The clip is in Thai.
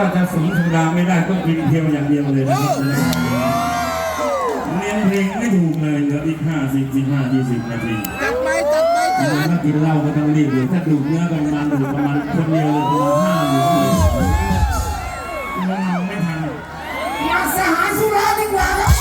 ว่าจะสีสุดาไม่ได้ต้องกินเพียวอย่างเดียวเลยนะครับเรียนเพลงไม่ถูกเลยเหลืออีกห้าสิบสิบห้ายี่สิบนาทีจัดไปจัดไปจัดถ้ากินเหล้าก็ต้องรีบอยู่ถ้าดูเนื้อกันมันดูประมาณคนเดียวเลยประมาณห้าหรือหกมันไม่ทันมาสหายสุราดีกว่าครับ